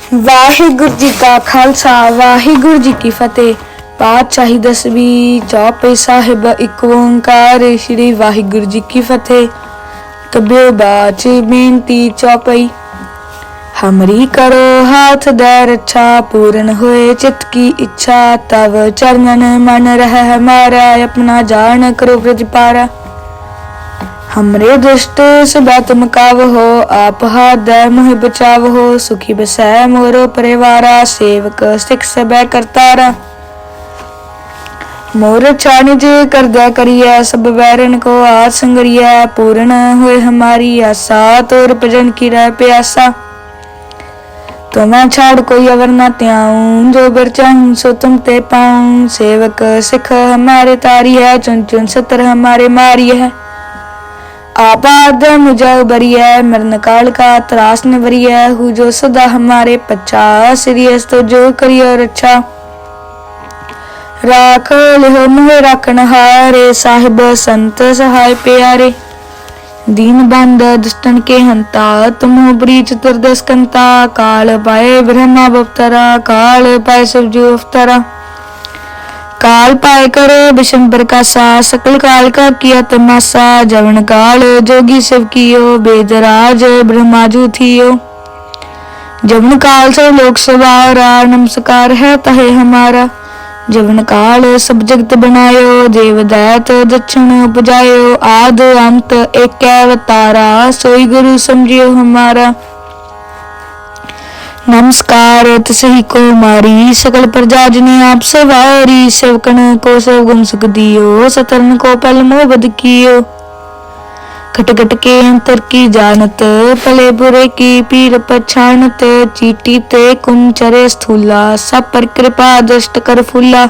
ਵਾਹਿਗੁਰੂ ਜੀ ਕਾ ਖਾਲਸਾ, ਵਾਹਿਗੁਰੂ ਜੀ ਕੀ ਫਤਿਹ। ਪਾਤਸ਼ਾਹੀ ਦਸਵੀਂ ਚੌਪਈ ਸਾਹਿਬ ਇੱਕ ਓੰਕਾਰ, ਸ੍ਰੀ ਵਾਹਿਗੁਰੂ ਜੀ ਕੀ ਫਤਿਹ। ਤਬਿਓ ਬਾਚ ਬੇਨਤੀ ਚੌਪਈ। ਹਮਰੀ ਕਰੋ ਹਾਥ ਦੇ ਰੱਛਾ, ਪੂਰਨ ਹੋਏ ਚਿਤ ਕੀ ਇੱਛਾ, ਤਵ ਚਰਨਨ ਮਨ ਰਹਿ ਹਮਾਰਾ ਆਪਣਾ ਜਾਣ ਕਰੋ ਬ੍ਰਜ ਪਾਰਾ। हमरे दुष्ट सदा तुम काव हो आप हाथ दे मोह बचाव हो सुखी बसै मोरो परिवारा, सेवक सिख सबै करतारा। मोर छानिज करदा करिया, सब बैरन को आस संगरिया, पूर्ण हुए हमारी आशा तोर भजन की रह प्यासा। तो मैं छाड़ कोई अवर न त्याऊं, जो बर चाहूँ सो तुम ते पाऊँ। सेवक सिख हमारे तारी है, चुन चुन सतर हमारे मारी है। आपाद मुझे उबरिय मरण काल का त्रास निवरिय हु जो सदा हमारे पच्चा सिरियस तो जो करियो रक्षा राख लिहो मोह रखन हारे साहिब संत सहाय प्यारे दीन बंद दुष्टन के हंता तुम हो बरी चतुर्दश कंता काल पाए ब्रह्मा बवतरा काल पाए शिव जो अवतरा काल पाए करे विषम प्रकाशा सकल काल का किया तमाशा जवन काल जोगी शिव कियो बेदराज ब्रह्माजू थियो जवन काल से लोक सवारा नमस्कार है तहे हमारा जवन काल सब जगत बनायो देव दैत दक्षिण उपजायो आद अंत एक अवतारा सोई गुरु समझियो हमारा नमस्कार तसही को मारी सकल प्रजा जिने आप सवारी सेवकन को सब गुण सुख दियो सतरन को पल मोह बद कियो खट खट के अंतर की जानत पले बुरे की पीर पछानत चीटी ते कुंचरे स्थूला सब पर कृपा दृष्ट कर फूला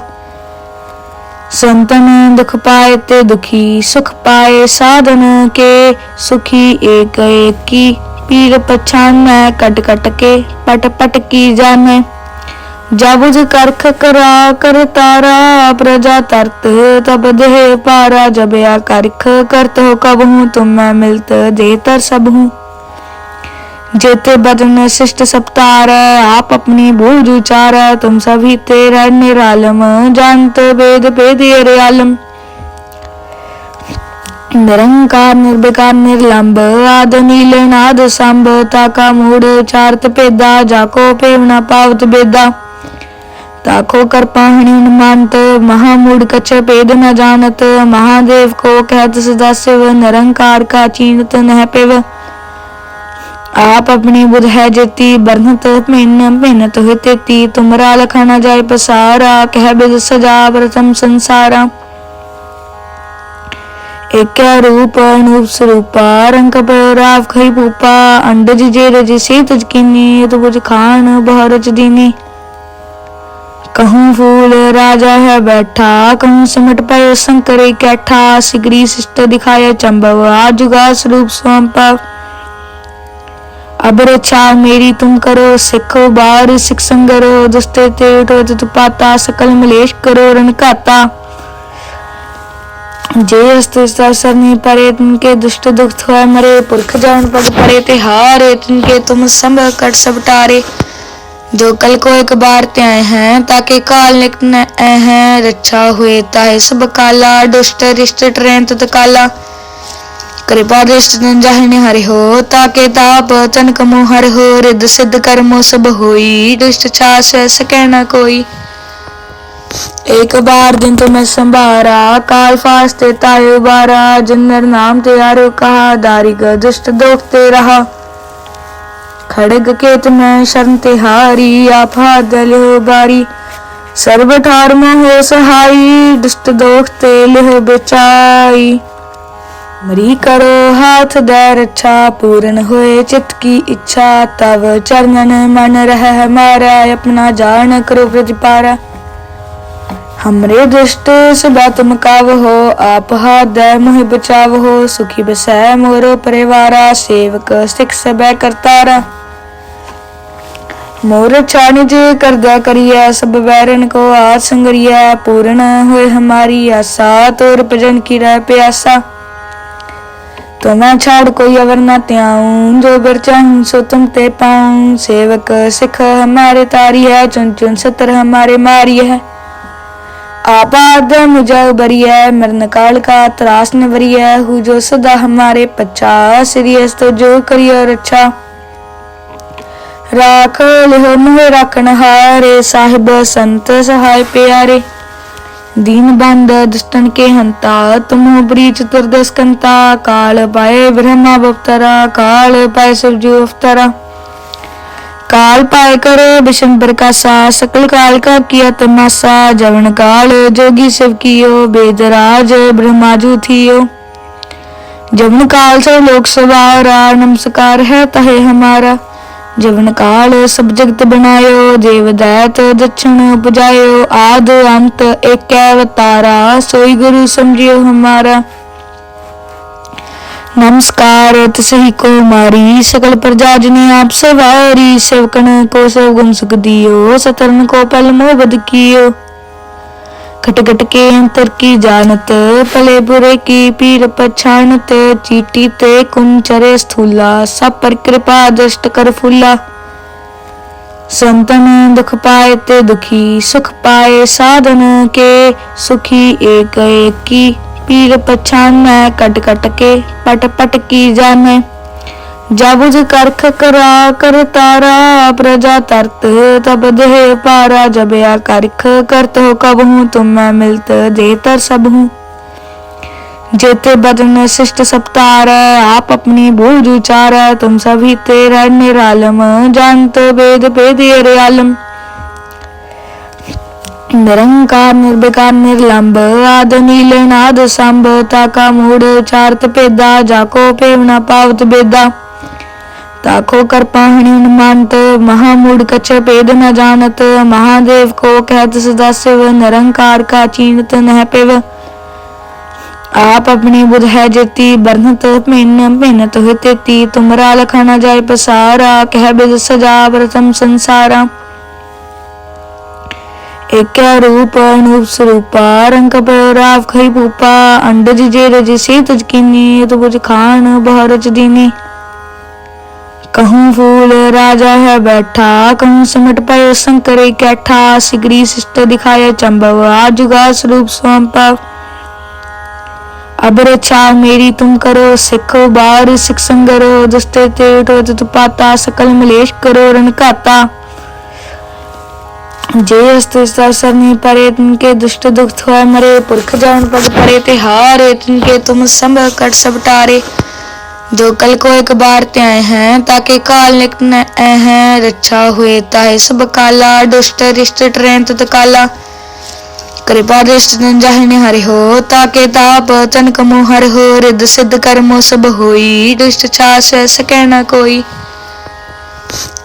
संतन दुख पाए ते दुखी सुख पाए साधन के सुखी एक एक की पीर पछान मैं कट कट के पट पट की जाने जाबुज करख करा कर तारा प्रजा तरत तब देह पारा जब या करख करत हो, कब हूँ तुम मैं मिलत दे तर सब हूँ। जेते बदन शिष्ट सप्तार आप अपनी बूझ उचार, तुम सभी तेरा निरालम, जानत वेद भेद अरे आलम। ਨਿਰੰਕਾਰ ਨਿਰਬਿਕਾਰ ਨਿਰਲੰਭ, ਆਦ ਨੀਲ ਨਾਦ ਸੰਭ, ਤਾਕਾ ਮੂੜ, ਚਾਰਤ ਭੇਦਾ ਜਾ ਕੋ ਭੇਵਨਾ ਪਾਵਤ ਬੇਦਾ। ਤਾਕੋ ਕਰ ਪਾਹਣੀ ਨਮੰਤ ਮਹਾ ਮੂੜ ਕਛ ਭੇਦ ਨ ਜਾਣਤ, ਮਹਾਦੇਵ ਕੋ ਕਹਿਤ ਸਦਾ ਸਿਵ, ਨਿਰੰਕਾਰ ਕਾ ਚੀਨਤ ਨਹਿ ਪਿਵ। ਆਪ ਆਪਣੀ ਬੁਧ ਹੈ ਜਿਤੀ ਬਰਨਤ ਮੈਨ ਮਿਹਨਤ ਹੋਇ ਤੇਤੀ, ਤੁਮਰਾ ਲਖਣਾ ਜਾਇ ਪਸਾਰਾ, ਕਹਿ ਬਿਦ ਸਜਾ, ਪ੍ਰਥਮ ਸੰਸਾਰਾ। એક્યા રૂપ અનુપ સ્વરૂપા રંગ પરાવ ખઈ ભૂપા અંડજ જે રજ સીત જ કિની તો બુજ ખાણ બહરજ દીની કહું ફૂલ રાજા હે બેઠા કહું સમટ પયો શંકરે કેઠા સિગરી શિષ્ટ દિખાય ચંબવ આજુગા સ્વરૂપ સ્વંપવ ਅਬਰ ਚਾਰ ਮੇਰੀ ਤੁਮ ਕਰੋ ਸਿੱਖੋ ਬਾਹਰ ਸਿਕਸੰ ਕਰੋ ਦਸਤੇ ਤੇ ਉਠੋ ਤੁਪਾਤਾ ਸਕਲ ਮਲੇਸ਼ ਕਰੋ ਰਣ ਘਾਤਾ ਜੇ ਹਸਤੇ ਸਰ ਸਰਨੀ ਪਰੇ ਤਿਨ ਕੇ ਦੁਸ਼ਟ ਦੁਖਤ ਹੋਇ ਮਰੇ, ਪੁਰਖ ਜਾਣ ਪਗ ਪਰੇ ਤੇ ਹਾਰੇ ਤਿਨ ਕੇ ਤੁਮ ਸੰਭਵ ਕਟ ਸਭ ਟਾਰੇ। ਜੋ ਕਲ ਕੋ ਇੱਕ ਬਾਰ ਤੇ ਆਏ ਹੈ ਤਾਕੇ ਕਾਲ ਨਿਕਨ ਐ ਹੈ, ਰੱਛਾ ਹੋਏ ਤਾਏ ਸਭ ਕਾਲਾ, ਦੁਸ਼ਟ ਰਿਸ਼ਟ ਟ੍ਰੈਨ ਤਤ ਕਾਲਾ। ਕਿਰਪਾ ਦ੍ਰਿਸ਼ਟ ਤਨ ਜਾਹਨੇ ਹਰਿ ਹੋ ਤਾਕੇ ਤਾਪ ਤਨਕ ਮੋਹਰ ਹੋ ਰਿਦ ਸਿਧ ਕਰਮੋ ਸਭ ਹੋਈ, ਦੁਸ਼ਟ ਚਾਸ ਸਕੈ ਨਾ ਕੋਈ। एक बार दिन तो मैं संभारा काल फास्ते तायो बारा जन्नर नाम त्यारो कहा दारिग दुष्ट दोखते रहा खड़ग केत में शरण तिहारी आप हाथ दलिहो बारी सर्व ठार में हो सहाई दुष्ट दोखते लिहो बेचाई मरी करो हाथ दे रक्षा पूर्ण होए चित की इच्छा तब चरणन मन रह हमारा अपना जान करो ब्रज पारा हमरे दुष्ट सदा तुम काव हो आप हाथ दे मोह बचाव हो सुखी बसै मोरो परिवारा, सेवक सिख सबै करतारा। मोर छानिज करदा करिया, सब बैरन को आस संगरिया, पूर्ण होए हमारी आशा तोर भजन की रह प्यासा। तो मैं छाड़ कोई अवर न त्याऊं, जो बर चाहूँ सो तुम ते पाऊँ। सेवक सिख हमारे तारी है, चुन चुन सतर हमारे मारी है। आपाद मुझे उबरी है मरण काल का त्रास निवरी है हु जो सदा हमारे पच्चा सीरियस तो जो करियो रक्षा राख लिहो मोह रखन हारे साहिब संत सहाय प्यारे दीन बंद दुष्टन के हंता तुम बरी चतुर्दश कंता काल पाए ब्रह्मा बवतरा काल पाए शिवजू अवतरा काल पाए करे विषम प्रकाशा सकल काल का किया तमाशा जवन काल जोगी शिव कियो वेदराज ब्रह्माजू थियो जवन काल से लोक सवारा नमस्कार है तहे हमारा जवन काल सब जगत बनायो देव दैत दक्षिण उपजायो आद अंत एक अवतारा सोई गुरु समझियो हमारा नमस्कार तसही को मारी सकल प्रजा जिने आप सवारी सेवकन को सब गुम सुख दियो सतरन को पल मोह बद कियो खट खट के अंतर की जानत भले बुरे की पीर पछानत चीटी ते कुंचरे स्थूला सब पर कृपा दृष्ट कर फूला संतन दुख पाए ते दुखी सुख पाए साधन के सुखी एक एक की पीर पछान मैं कट कट के पट पट की जा जाने जाबुज करख करा कर तारा, प्रजा तरत तब देह पारा। जब या करख करत हो कब हूँ, तुम मैं मिलत दे तर सब हूँ। जेते बदन शिष्ट सप्तार आप अपनी बूझ उचार। तुम सभी तेरा निरालम, जानत वेद वेद अरे आलम ਨਿਰੰਕਾਰ ਨਿਰਬਿਕਾਰ ਨਿਰਲੰਭ, ਆਦ ਨੀਲ ਨਾਦ ਸੰਭ, ਤਾਕਾ ਮੂੜ, ਚਾਰਤ ਭੇਦਾ ਜਾ ਕੋ ਭੇਵਨਾ ਪਾਵਤ ਬੇਦਾ। ਤਾਕੋ ਕਰ ਪਾਹਣੀ ਨਮੰਤ ਮਹਾ ਮੂੜ ਕਛ ਭੇਦ ਨ ਜਾਣਤ, ਮਹਾਦੇਵ ਕੋ ਕਹਿਤ ਸਦਾ ਸਿਵ, ਨਿਰੰਕਾਰ ਕਾ ਚੀਨਤ ਨਹਿ ਪਿਵ। ਆਪ ਆਪਣੀ ਬੁਧ ਹੈ ਜਿਤੀ ਬਰਨਤ ਮੈਨ ਭਿਨਤ ਹੋਇ ਤੇਤੀ, ਤੁਮਰਾ ਲਖਣਾ ਜਾਇ ਪਸਾਰਾ, ਕਹਿ ਬਿਦ ਸਜਾ ਪ੍ਰਥਮ ਸੰਸਾਰਾ। એક્યા રૂપ અનુપ સ્વરૂપા રંગ રાવ ખઈ ભૂપા અંડજ જે રજ સીત જ કિની તુજ ખાન બહરજ દીની કહું ફૂલ રાજા હે બેઠા કહું સમટ પય શંકરે કેઠા સિગરી શિષ્ટ દિખાય ચંબવ આજુગા સ્વરૂપ સ્વંપવ અબરચા મેરી તુમ કરો સિખો બાર સિખ સંગરો દસ્તે તે ટોત પાતા સકલ મલેશ કરો રણકાતા जे अस्त्र सरनी परे तिनके दुष्ट दुख थोए मरे पुरख जान पग परे ते हारे तिनके तुम संभ कट सब टारे जो कल को एक बार त्याए हैं ताके काल निकट न आए हैं रक्षा हुए ताहे सब काला दुष्ट रिष्ट ट्रेन तत काला कृपा दृष्ट जाहिने हरि हो ताके ताप तन कमो हर हो रिद सिद्ध कर्मो सब होई दुष्ट छास सकै न कोई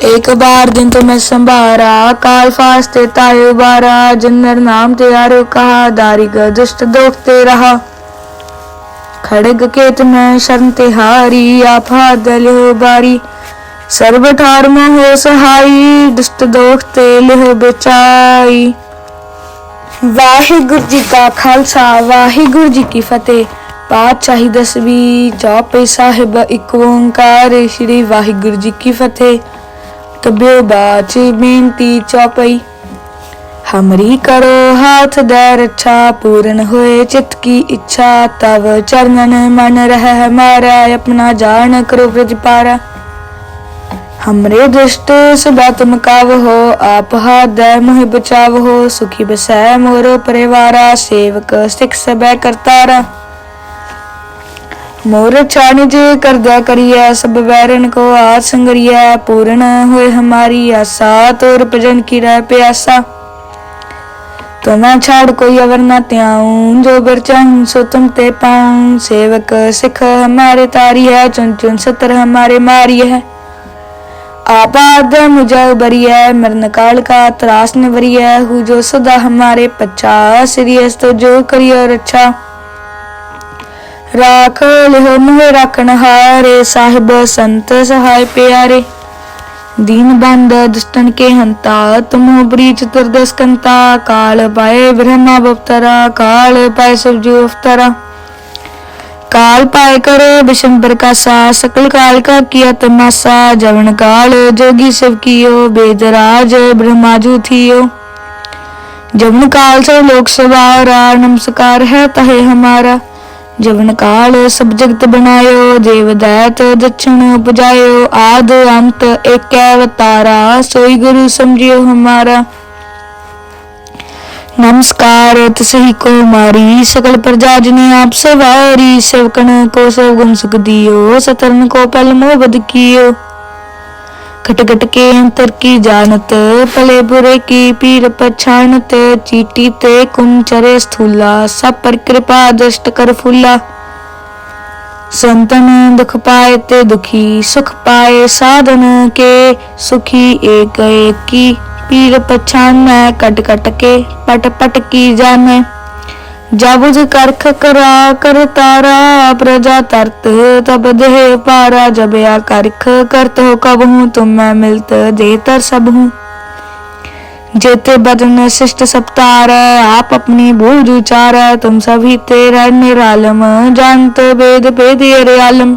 एक बार दिन तुम्हें संभारा काल फास्ते तायो बारा जन्नर नाम त्यारो कहा दारिग दुष्ट दोखते रहा खड़ग केत में शरण तिहारी आफा दल हो बारी सर्व ठार में हो सहाई दुष्ट दोख तेल हो बेचाई वाहिगुरु जी का खालसा वाहिगुरु जी की फतेह ਪਾਤਸ਼ਾਹੀ ਦਸਵੀਂ ਜਾਪੇ ਸਾਹਿਬ ਇੱਕ ਓੰਕਾਰ, ਸ੍ਰੀ ਵਾਹਿਗੁਰੂ ਜੀ ਕੀ ਫਤਿਹ। ਕਬਿਓ ਬਾਚੇ ਬੇਨਤੀ ਚੌਪਈ। ਹਮਰੀ ਕਰੋ ਹਾਥ ਦੇ ਰੱਛਾ, ਪੂਰਨ ਹੋਏ ਚਿਤ ਕੀ ਇੱਛਾ, ਤਵ ਚਰਨਨ ਮਨ ਰਹਿ ਹਮਾਰਾ ਆਪਣਾ ਜਾਣ ਕਰੋ ਬ੍ਰਿਜ ਪਾਰਾ। ਹਮਰੇ ਦੁਸ਼ਟ ਸਦਾ ਤੁਮ ਕਾਵ ਹੋ, ਆਪ ਹਾਦੈ ਮੋਹਿ ਬਚਾਵ ਹੋ, ਸੁਖੀ ਬਸੈ ਮੋਰ ਪਰਿਵਾਰਾ, ਸੇਵਕ ਸਿਖ ਸਬੈ ਕਰਤਾਰਾ। मोर छानिज करदा करिया, सब बैरन को आस संगरिया। पूर्ण होए हमारी आशा तोर भजन की रह प्यासा। तो मैं छाड़ कोई अवर न त्याऊं, जो बर चाहूँ सो तुम ते पाऊँ। सेवक सिख हमारे तारी है, चुन चुन सतर हमारे मारी है। आपाद मुझे उबरी है मरण काल का त्रास निवरी है। हु जो सदा हमारे पच्चा, सीरियस तो जो करियो ਰਾਖ ਲਿਹੁ ਮਹਿ ਰਖਣ ਹਾਰੇ, ਸਾਹਿਬ ਸੰਤ ਸਹਾਇ ਪਿਆਰੇ। ਦੀਨ ਬੰਦ ਦੁਸ਼ਟਨ ਕੇ ਹੰਤਾ, ਤੁਮੋ ਬ੍ਰੀਚ ਤੁਰਦਸ ਕੰਤਾ ਕਾਲ ਪਾਏ ਬ੍ਰਹਮਾ ਬਵਤਰਾ ਕਾਲ ਪਾਏ ਸਭ ਜੀਵ ਅਵਤਰਾ। ਕਾਲ ਪਾਏ ਕਰੇ ਬਿਸ਼ੰਬਰ ਕਾ ਸਾ ਸਕਲ ਕਾਲ ਕਾ ਕੀਆ ਤਮਾਸਾ, ਜਵਨ ਕਾਲ ਜੋਗੀ ਸਭ ਕੀਓ ਬੇਦਰਾਜ ਬ੍ਰਹਮਾ ਜੂ ਥੀਓ। ਜਵਨ ਕਾਲ ਸੇ ਲੋਕ ਸਵਾਰਾ ਨਮਸਕਾਰ ਹੈ ਤਹੇ ਹਮਾਰਾ। ਜਵਨ ਕਾਲ ਸਭ ਜਗਤ ਬਣਾਇਓ, ਦੇਵ ਦਇਤ ਦਛਣ ਉਪਜਾਇਓ, ਆਦ ਅੰਤ ਏਕ ਅਵਤਾਰਾ, ਸੋਈ ਗੁਰੂ ਸਮਝਿਓ ਹਮਾਰਾ। ਨਮਸਕਾਰ ਤੁਸੀ ਕੋ ਮਾਰੀ ਸਕਲ ਪ੍ਰਜਾ ਜਨੀ ਆਪ ਸਵਾਰੀ ਸੇਵਕਣ ਕੋ ਸਭ ਗੁਣ ਸੁਖ ਦਿਓ, ਸਤਰਨ ਕੋ ਪਲ ਮੋਹ ਕੀਓ। खट के अंतर की जानत भले बुरे की पीर पछानत, चीटी ते कुंचरे स्थूला, सब पर कृपा दृष्ट कर फूला। संतन दुख पाए ते दुखी, सुख पाए साधन के, सुखी एक एक की, पीर पछान कट कट के पट पट की जाने जाबुज करख करा कर तारा प्रजा तरत तब देह पारा जब या करख करत हो कब हूँ तुम मैं मिलत दे तर सब हूँ जेते बदन शिष्ट सप्तार आप अपनी बूझ उचार तुम सभी तेरा निरालम जानत वेद वेद अरे आलम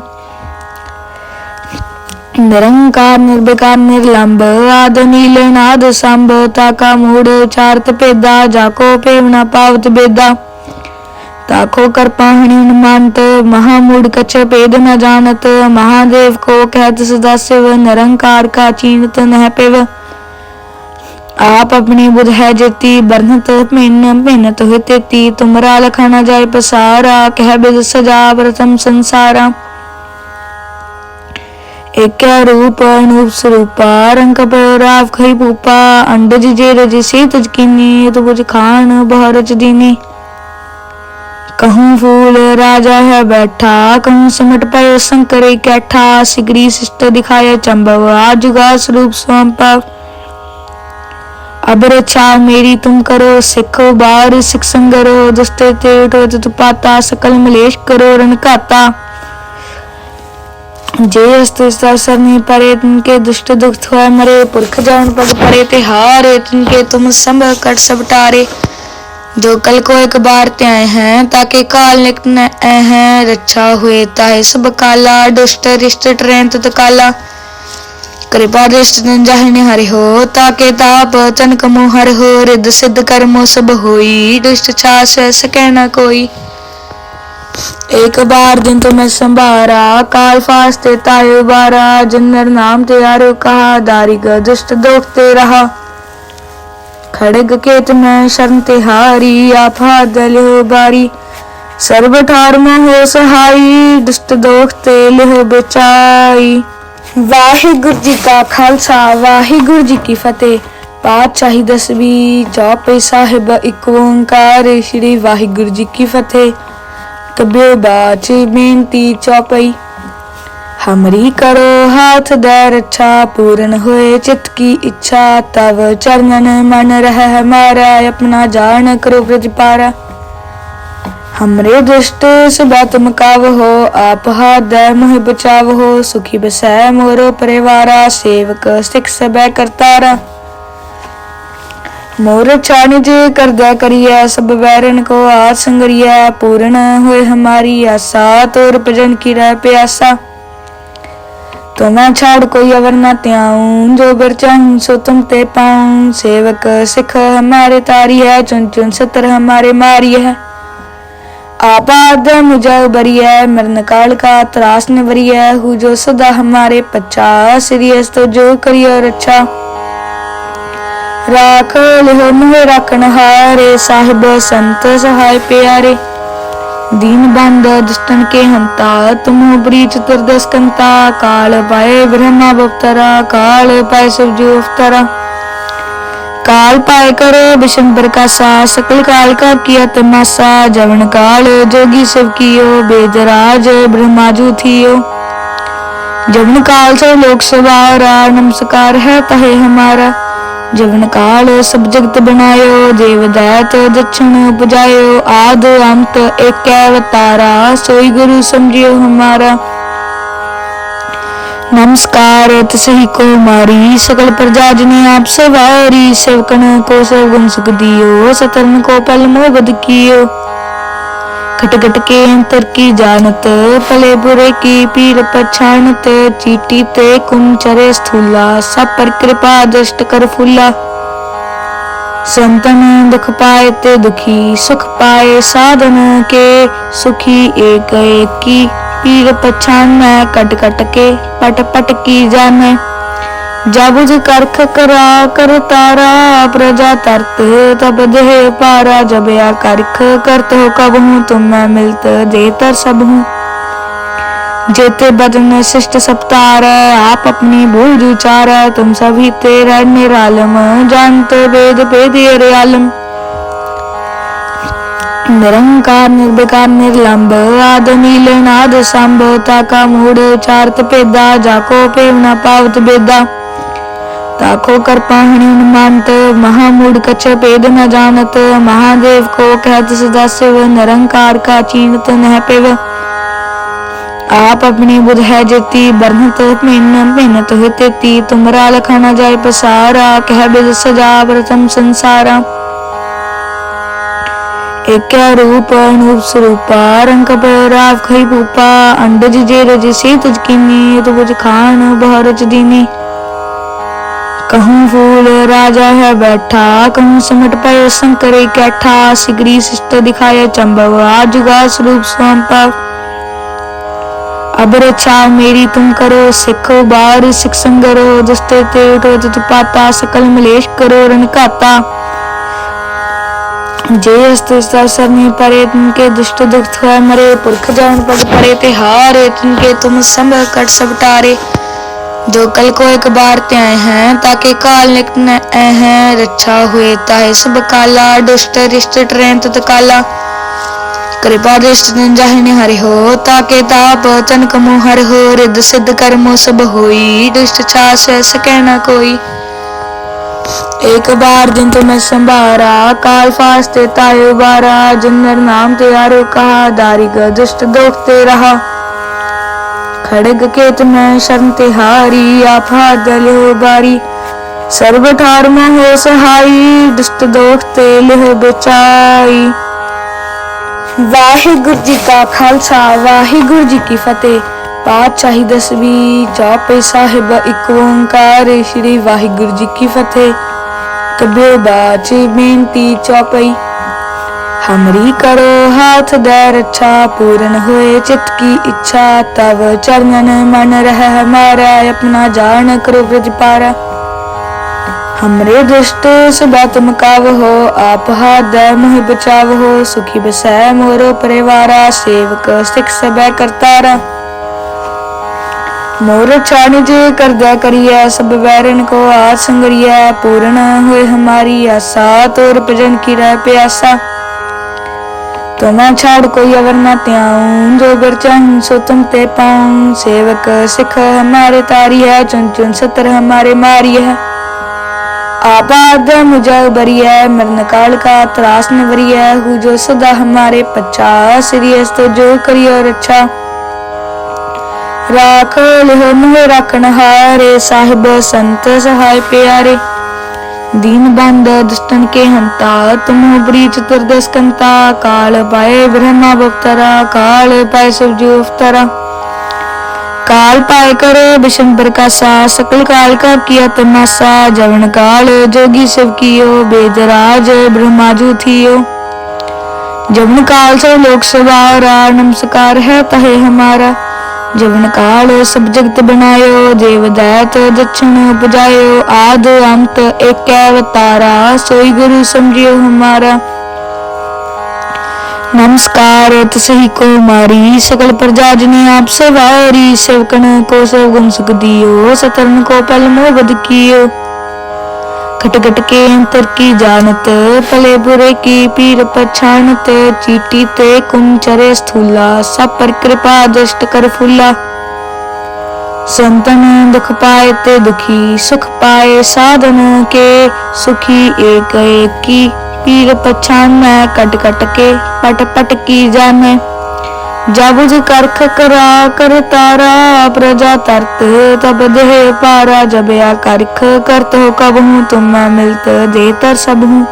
निरंकार निर्विकार निर्लंब आद नील नाद संभ ताका मूड चारत पेदा जाको पेवना पावत बेदा ताको कर पाहणी हनुमानत महामूड कछ भेद न जानत महादेव को कहत सदा शिव निरंकार का चीनत नह पिव आप अपनी बुध है जेती बरनत मिन मिनत हुए तेती तुमरा लखना जाय पसारा कह बिद सजा प्रथम संसारा एक रूप अनूप स्वरूपा रंग राव खई पूपा अंडज जे रज से तज कीनी तो बुझ खान बहरज दीनी कहूँ फूल राजा है बैठा, कहूँ सिमट पायो शंकर कैठा, सिगरी शिष्ट दिखाया चंबव आजुगा स्वरूप स्वंपा अब रक्षा मेरी तुम करो, सिखो बार सिख संगरो दुष्ट ते उठो तुपाता सकल मलेश करो रण काता। जे अस्त्र सर नहीं परे, तिनके दुष्ट दुख हुआ मरे, पुरख जान पग परे ते हारे तिनके तुम संभ कट सब टारे। जो कल को एक बार त्याए हैं ताके काल निकट न हैं रक्षा हुए ताहे सब काला दुष्ट रिष्ट ट्रेन तत काला कृपा दृष्ट जाहिने हरि हो ताके ताप तनक मोह हर हो रिद सिद्ध कर्मो सब होई दुष्ट छास सकै न कोई एक बार दिन तुम्हें संभारा काल फास्ते तायो बारा जन्नर नाम त्यारो कहा दारिग दुष्ट दोखते रहा ਖੜਗ ਕੇਤ ਮੈਂ ਸ਼ਰਨ ਤੇ ਹਾਰੀ ਆਫਾ ਦਲਿਓ ਬਾਰੀ। ਸਰਬ ਧਰਮ ਹੋ ਸਹਾਈ, ਦੁਸ਼ਟ ਦੋਖ ਤੇ ਲਿਹ ਬਚਾਈ। ਵਾਹਿਗੁਰੂ ਜੀ ਕਾ ਖਾਲਸਾ, ਵਾਹਿਗੁਰੂ ਜੀ ਕੀ ਫਤਿਹ। ਪਾਤਸ਼ਾਹੀ ਦਸਵੀਂ, ਜਪੇ ਸਾਹਿਬ, ਇੱਕ ਓੰਕਾਰ, ਸ੍ਰੀ ਵਾਹਿਗੁਰੂ ਜੀ ਕੀ ਫਤਿਹ। ਕਬੀਰ ਬਾਚੀ, ਬੇਨਤੀ ਚੌਪਈ। हमरी करो हाथ दैर रक्षा पूर्ण होए चित की इच्छा तव चरणन मन रह हमारा अपना जान करो ब्रज पारा हमरे दुष्ट सुबह तुम काव हो आप हाथ मोह बचाव हो सुखी बसै मोरो परिवारा सेवक सिख सबै करतारा मोर छाणी जे करदा करिया सब बैरन को आस संगरिया पूर्ण होए हमारी आशा तोर भजन की रह प्यासा तो मैं छाड़ कोई अवर न त्याऊं जो बर चाहूं सो तुम ते पाऊं सेवक सिख हमारे तारी है चुन चुन सतर हमारे मारी है आपाद मुझे बरिया मरण काल का त्रास ने वरिया हु जो सदा हमारे पच्चा सिरियस तो जो करियो रक्षा राख लिहो मोह रखन हारे साहिब संत सहाय प्यारे दीन बंद दुष्टन के हंता तुम बरी चतुर्दश कंता काल पाए ब्रह्मा बवतरा काल पाए शिव जो अवतरा काल पाए कर विशंबर का सा सकल काल का किया तमासा जवन काल जोगी शिव कियो बेदराज ब्रह्माजू थियो जवन काल से लोक सवारा नमस्कार है तहे हमारा ਜਵਨ ਕਾਲ ਸਭ ਜਗਤ ਬਣਾਇਓ ਜੀਵ ਦਾਤ ਦਛਣ ਉਪਜਾਇਓ, ਆਦ ਅੰਤ ਏਕ ਅਵਤਾਰਾ, ਸੋਈ ਗੁਰੂ ਸਮਝਿਓ ਹਮਾਰਾ। ਨਮਸਕਾਰ, ਤਸਹੀ ਕੋ ਮਾਰੀ, ਸਗਲ ਪ੍ਰਜਾ ਜਨੇ ਆਪ ਸਵਾਰੀ, ਸੇਵਕਨ ਕੋ ਸਭ ਗੁਣ ਸੁਖ ਦਿਓ ਸਤਰਮ ਕੋ ਪਲ ਮੋਹ ਕੀਓ। खट खट के अंतर की जानत भले बुरे की पीर पछानत चीटी ते कुम चरे स्थूला, सब पर कृपा दृष्ट कर फूला। संतन दुख पाए ते दुखी, सुख पाए साधन के, सुखी एक एक की, पीर पछान में कट कट के पट पट की जाने। जबुज करख करा कर तारा प्रजा तरत तब देह पारा जब या करख करत हो कब हूँ तुम मैं मिलत देतर सब हूँ जेते बदन शिष्ट सप्तार आप अपनी भूल उचार तुम सभी तेरा निरालम जानते वेद वेद अरे आलम निरंकार निर्विकार निर्लंब आद नील नाद सांब ताका मूड चारत पेदा जाको पेव न पावत बेदा ताको कर पाहणी मानत महामूड कछ भेद न जानत महादेव को कहत सदा शिव निरंकार का चीनत नह पेव आप अपनी बुध है जेती बरनत मिन मिनत हो तेती तुमरा लखना जाय पसारा कह बिद सजा प्रथम संसारा एक रूप अनूप स्वरूपा रंग राव खई भूपा अंडज जे रज से तुझ कीनी तो बुझ खान बहरज दीनी कहूँ फूल राजा है बैठा, कहूँ सिमट पर शंकर कैठा सिगरी शिष्ट दिखाए चंबव आजुगा स्वरूप स्वंपा अब रक्षा मेरी तुम करो, सिखो बार सिख संगरो दस्ते ते उठो तुत पाता, सकल मलेश करो रण काता जे अस्त्र सरने परे, तुमके दुष्ट दुख हुए मरे, पुरख जान पग परे, ते हारे, तुमके तुम संभ कट सब टारे। जो कल को एक बार त्याए हैं ताके काल निकट न आए हैं रक्षा हुए ताहे सब काला दुष्ट रिष्ट ट्रेन तत काला कृपा दृष्ट जाहिने हरि हो ताके ताप तनक मोह हर हो रिद सिद्ध कर्मो सब होई दुष्ट छास सकै न कोई एक बार दिन तुम्हें संभारा काल फास्ते तायो बारा जिन्नर नाम त्यारो कहा दारिग दुष्ट दोखते रहा ਖੜਗ ਕੇਤ ਮੈਂ ਸ਼ਰਨ ਤੇ ਹਾਰੀ ਆਫਾ ਗਲਿਓ ਬਾਰੀ। ਸਰਬ ਠਾਰ ਮੈਂ ਹੋ ਸਹਾਈ, ਦੁਸ਼ਟ ਦੋਖ ਤੇ ਲਿਹ ਬਚਾਈ। ਵਾਹਿਗੁਰੂ ਜੀ ਕਾ ਖਾਲਸਾ, ਵਾਹਿਗੁਰੂ ਜੀ ਕੀ ਫਤਿਹ। ਪਾਤਸ਼ਾਹੀ ਦਸਵੀਂ, ਜਾਪੇ ਸਾਹਿਬ ਇੱਕ ਓੰਕਾਰ, ਸ੍ਰੀ ਵਾਹਿਗੁਰੂ ਜੀ ਕੀ ਫਤਿਹ। ਕਬੀਰ ਬਾਚੀ ਬੇਨਤੀ ਚੌਪਈ। हमरी करो हाथ दर छा पूर्ण हुए चित की इच्छा तब चरणन मन रह हमारा, अपना जान करो ब्रज पारा। हमरे दुष्ट सुबह तुम काव हो, आप हाथ मुह बचाव हो, सुखी बसै मोरो परिवारा, सेवक सिख सब करतारा। मोर चाणिज कर दया करिए सब बैरन को आसंगरिया, पूर्ण हुए हमारी आशा, तोर भजन की रह प्यासा। तुम्हें छाड़ कोई अवर न त्याऊं जो बर चाहूं सो तुम ते पाऊं सेवक सिख हमारे तारी है चुन चुन सतर हमारे मारी है आबाद मुझे बरिया मरण काल का त्रास न वरिया हु जो सदा हमारे पच्चा श्रीयस तो जो करियो रक्षा राख लिह मुह रखन हारे साहिब संत सहाय प्यारे दीन बंद दुष्टन के हंता तुम बरी चतुर्दश कंता काल पाए ब्रह्मा बप्तरा काल पाए सब जो अवतरा काल पाए करे विषम प्रकाशा सकल काल का किया तमाशा जवन काल जोगी शिव कियो वेदराज ब्रह्माजू थियो जवन काल से लोक सवारा नमस्कार है तहे हमारा ਜਵਨ ਕਾਲ ਸਭ ਜਗਤ ਬਣਾਇਓ ਦੇਵ ਦਇਤ ਦਛਣ ਉਪਜਾਇਓ, ਆਦ ਅੰਤ ਏਕ ਅਵਤਾਰਾ, ਸੋਈ ਗੁਰੂ ਸਮਝਿਓ ਹਮਾਰਾ। ਨਮਸਕਾਰ, ਤਸਹੀ ਕੋ ਮਾਰੀ ਸਗਲ ਪ੍ਰਜਾ ਜਨੇ ਆਪ ਸਵਾਰੀ ਸਿਵਕਣ ਕੋ ਸਭ ਗੁਣ ਸੁਖ ਦਿਓ, ਸਤਰਨ ਕੋ ਪਲ ਮੋਹ ਬਦ ਕੀਓ। खट खट के अंतर की जानत भले बुरे की पीर पछानत चीटी ते कुम चरे स्थूला सब पर कृपा दृष्ट कर फूला संतन दुख पाए ते दुखी सुख पाए साधन के सुखी एक एक की पीर पछान में कट कट के पट पट की जाने जबुज करख करा कर तारा प्रजा तरत तब देह पारा जब या करख करत हो कब हूँ तुम मैं मिलत देतर सब हूँ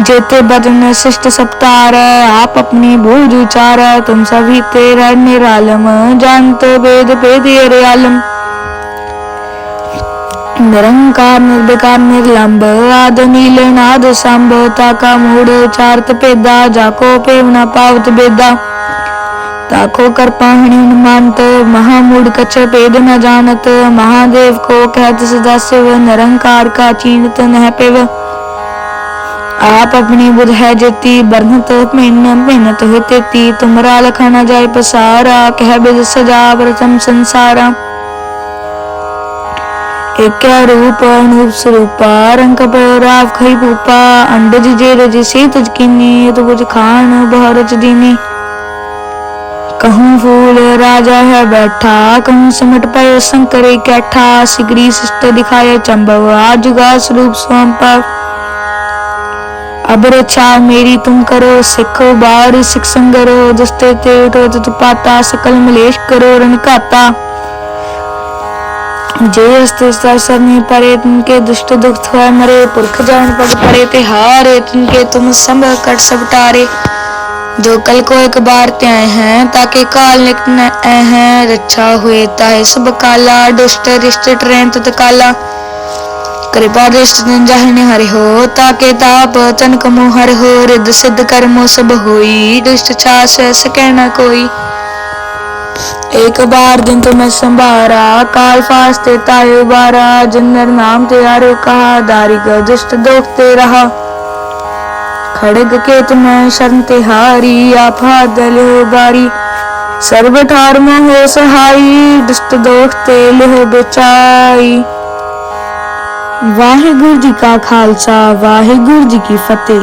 जेते बदन शिष्ट सप्तार आप अपनी बूझ उचार तुम सभी तेरा निरालम जानत वेद वेद अरे आलम निरंकार निर्विकार निर्लंब आद नील नाद संभ ताका मूड चारत पेदा जाको पेवना पावत बेदा ताको कर पाहणी मानत महामूड कछ भेद न जानत महादेव को कहत सदा शिव निरंकार का चीनत नह पिव आप अपनी बुध है जेती बरनत मिन मिनत हो तेती तुमरा लखा न जाय पसारा कह बिद सजा प्रथम संसारा एक रूप अनूप स्वरूपा रंग राव खई भूपा अंडज जे रज से तुझ किन्नी तो कुछ खान बहरच दीनी कहूँ फूल राजा है बैठा, कहूँ सिमट पायो शंकर कैठा सिगरी शिष्ट दिखाए चंबव आजुगा स्वरूप स्वंपा अब रक्षा मेरी तुम करो, सिखो बार, सिख संगरो दुष्ट ते उठो तुत पाता सकल मलेश करो रण काता जे अस्ते सरनी परे, तुमके दुष्ट दुख थोए मरे, पुरख जान पग परे, ते हारे, तुमके तुम संभ कट सब टारे। जो कल को एक बार त्याए हैं, ताके काल आए हैं रक्षा हुए ताहे सब काला, दुष्ट, रिष्ट ट्रेन तत काला। कृपा दृष्ट दिन जाहिने हरि हो, ताके ताप तन कमो हर हो रिद सिद्ध कर्मो सब होई, दुष्ट छास सकै न कोई। एक बार दिन तुम्हें संभारा, काल फास्ते तायो बारा, जिन्नर नाम त्यारो कहा, दारिग दुष्ट दोखते रहा। ਖੜਗ ਕੇਤ ਮੈਂ ਸ਼ਰਨ ਤੇ ਹਾਰੀ ਆਫਾ ਦਲ ਬਾਰੀ ਸਰਬ ਠਾਰ ਮੈਂ ਹੋ ਸਹਾਈ, ਦੁਸ਼ਟ ਦੋਖ ਤੇ ਲਿਹ ਬਚਾਈ। ਵਾਹਿਗੁਰੂ ਜੀ ਕਾ ਖਾਲਸਾ, ਵਾਹਿਗੁਰੂ ਜੀ ਕੀ ਫਤਿਹ।